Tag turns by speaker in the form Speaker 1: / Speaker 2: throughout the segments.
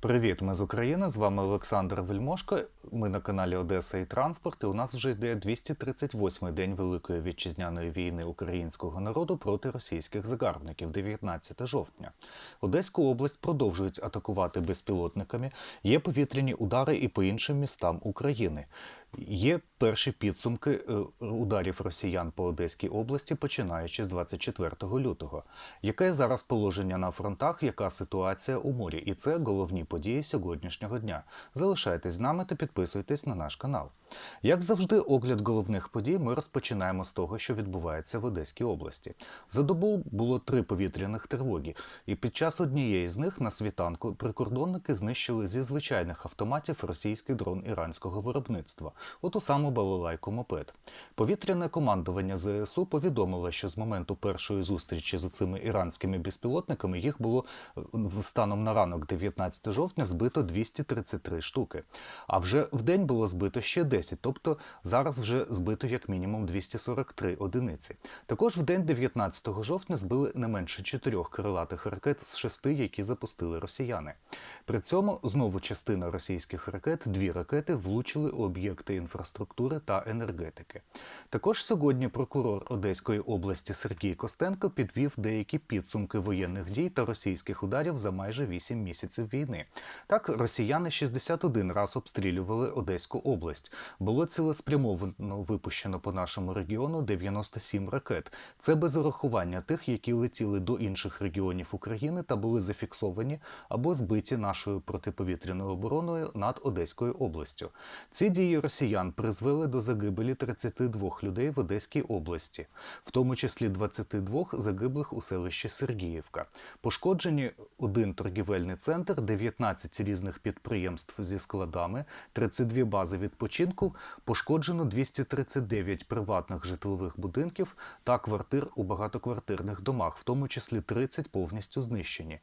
Speaker 1: Привіт, ми з України. З вами Олександр Вельмошко. Ми на каналі Одеса і Транспорт. І у нас вже йде 238-й день Великої вітчизняної війни українського народу проти російських загарбників, 19 жовтня. Одеську область продовжують атакувати безпілотниками. Є повітряні удари і по іншим містам України. Є перші підсумки е, ударів росіян по Одеській області, починаючи з 24 лютого. Яке зараз положення на фронтах, яка ситуація у морі? І це головні події сьогоднішнього дня. Залишайтесь з нами та підписуйтесь на наш канал. Як завжди, огляд головних подій ми розпочинаємо з того, що відбувається в Одеській області. За добу було три повітряних тривоги, і під час однієї з них на світанку прикордонники знищили зі звичайних автоматів російський дрон іранського виробництва, оту саму балалайку мопед. Повітряне командування ЗСУ повідомило, що з моменту першої зустрічі з цими іранськими безпілотниками їх було станом на ранок 19 жовтня збито 233 штуки. А вже в день було збито ще 10, тобто зараз вже збито як мінімум 243 одиниці. Також в день 19 жовтня збили не менше чотирьох крилатих ракет з шести, які запустили росіяни. При цьому знову частина російських ракет, дві ракети влучили у об'єкти інфраструктури та енергетики. Також сьогодні прокурор Одеської області Сергій Костенко підвів деякі підсумки воєнних дій та російських ударів за майже 8 місяців війни. Так, росіяни 61 раз обстрілювали Одеську область. Було цілеспрямовано випущено по нашому регіону 97 ракет. Це без урахування тих, які летіли до інших регіонів України та були зафіксовані або збиті нашою протиповітряною обороною над Одеською областю. Ці дії росіян призвели до загибелі 32 людей в Одеській області, в тому числі 22 загиблих у селищі Сергіївка. Пошкоджені один торгівельний центр, 19 різних підприємств зі складами, 32 бази відпочинку, пошкоджено 239 приватних житлових будинків та квартир у багатоквартирних домах, в тому числі 30 повністю знищені.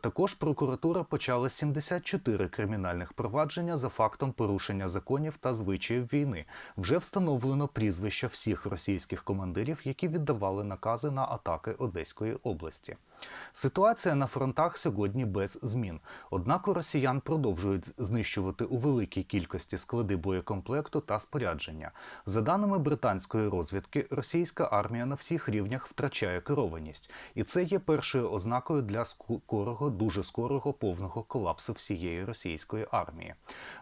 Speaker 1: Також прокуратура почала 74 кримінальних провадження за фактом порушення законів та звичаїв війни. Вже встановлено прізвища всіх російських командирів, які віддавали накази на атаки Одеської області. Ситуація на фронтах сьогодні без змін. Однак у росіян продовжують знищувати у великій кількості склади боєкомплекту та спорядження. За даними британської розвідки, російська армія на всіх рівнях втрачає керованість, і це є першою ознакою для скорого, дуже скорого повного колапсу всієї російської армії.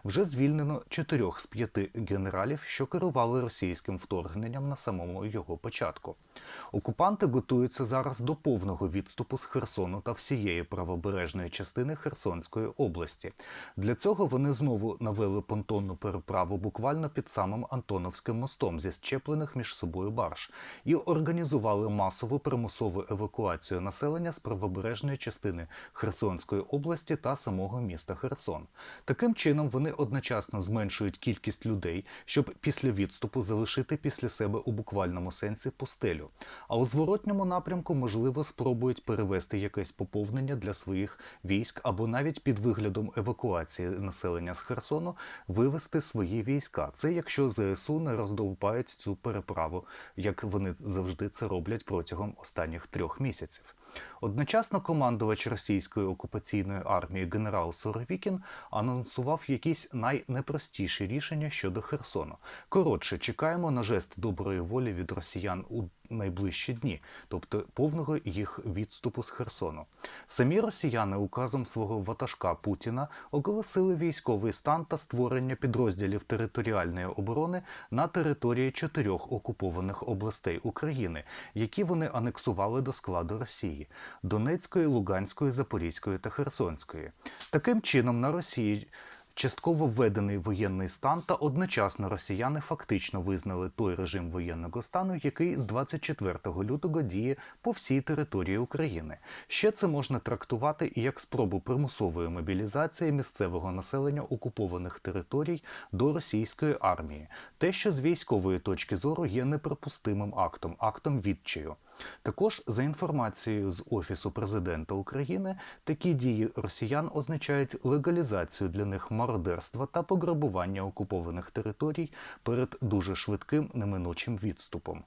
Speaker 1: Вже звільнено чотирьох з п'яти генералів, що керували російським вторгненням на самому його початку. Окупанти готуються зараз до повного відступу з Херсону та всієї правобережної частини Херсонської області. Для цього вони знову навели понтонну переправу буквально під самим Антоновським мостом зі щеплених між собою барж і організували масову примусову евакуацію населення з правобережної частини Херсонської області та самого міста Херсон. Таким чином вони одночасно зменшують кількість людей, щоб після відступу залишити після себе у буквальному сенсі пустелю. А у зворотньому напрямку, можливо, спробують перевести якесь поповнення для своїх військ або навіть під виглядом евакуації населення з Херсону вивести свої війська. Це якщо ЗСУ не роздовбають цю переправу, як вони завжди це роблять протягом останніх трьох місяців. Одночасно командувач російської окупаційної армії генерал Суровікін анонсував якісь найнепростіші рішення щодо Херсону. Коротше, чекаємо на жест доброї волі від росіян у найближчі дні, тобто повного їх відступу з Херсону. Самі росіяни указом свого ватажка Путіна оголосили військовий стан та створення підрозділів територіальної оборони на території чотирьох окупованих областей України, які вони анексували до складу Росії Донецької, Луганської, Запорізької та Херсонської. Таким чином на Росії частково введений воєнний стан, та одночасно росіяни фактично визнали той режим воєнного стану, який з 24 лютого діє по всій території України. Ще це можна трактувати і як спробу примусової мобілізації місцевого населення окупованих територій до російської армії, те, що з військової точки зору є неприпустимим актом, актом відчаю. Також за інформацією з Офісу президента України, такі дії росіян означають легалізацію для них мародерства та пограбування окупованих територій перед дуже швидким неминучим відступом.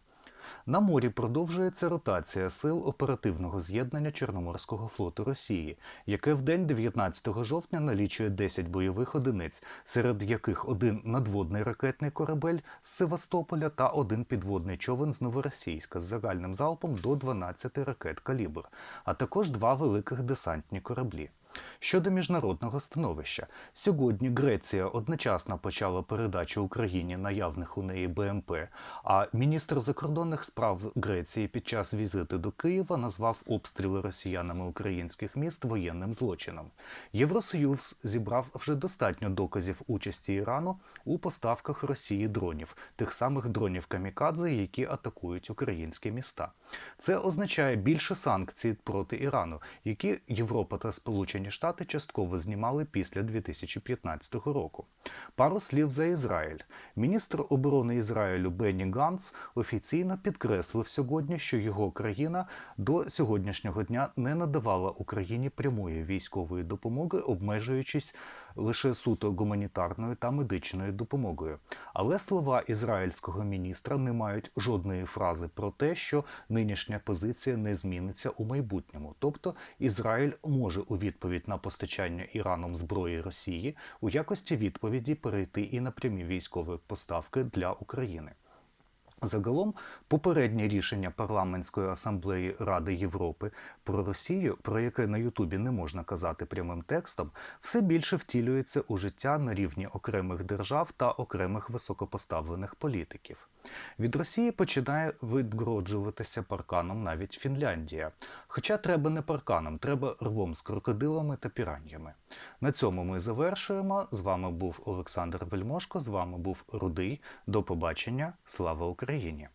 Speaker 1: На морі продовжується ротація сил оперативного з'єднання Чорноморського флоту Росії, яке в день 19 жовтня налічує 10 бойових одиниць, серед яких один надводний ракетний корабель з Севастополя та один підводний човен з Новоросійська з загальним залпом до 12 ракет калібр, а також два великих десантні кораблі. Щодо міжнародного становища, сьогодні Греція одночасно почала передачу Україні наявних у неї БМП, а міністр закордонних справ Греції під час візиту до Києва назвав обстріли росіянами українських міст воєнним злочином. Євросоюз зібрав вже достатньо доказів участі Ірану у поставках Росії дронів, тих самих дронів камікадзе, які атакують українські міста. Це означає більше санкцій проти Ірану, які Європа та Сполучені Штати частково знімали після 2015 року. Пару слів за Ізраїль. Міністр оборони Ізраїлю Бенні Ганц офіційно підкреслив сьогодні, що його країна до сьогоднішнього дня не надавала Україні прямої військової допомоги, обмежуючись лише суто гуманітарною та медичною допомогою. Але слова ізраїльського міністра не мають жодної фрази про те, що нинішня позиція не зміниться у майбутньому. Тобто Ізраїль може у відповідь на постачання Іраном зброї Росії у якості відповіді перейти і на прямі військові поставки для України. Загалом, попереднє рішення парламентської асамблеї Ради Європи про Росію, про яке на Ютубі не можна казати прямим текстом, все більше втілюється у життя на рівні окремих держав та окремих високопоставлених політиків. Від Росії починає відгороджуватися парканом навіть Фінляндія. Хоча треба не парканом, треба рвом з крокодилами та піраннями. На цьому ми завершуємо. З вами був Олександр Вельмошко. З вами був Рудий. До побачення. Слава Україні!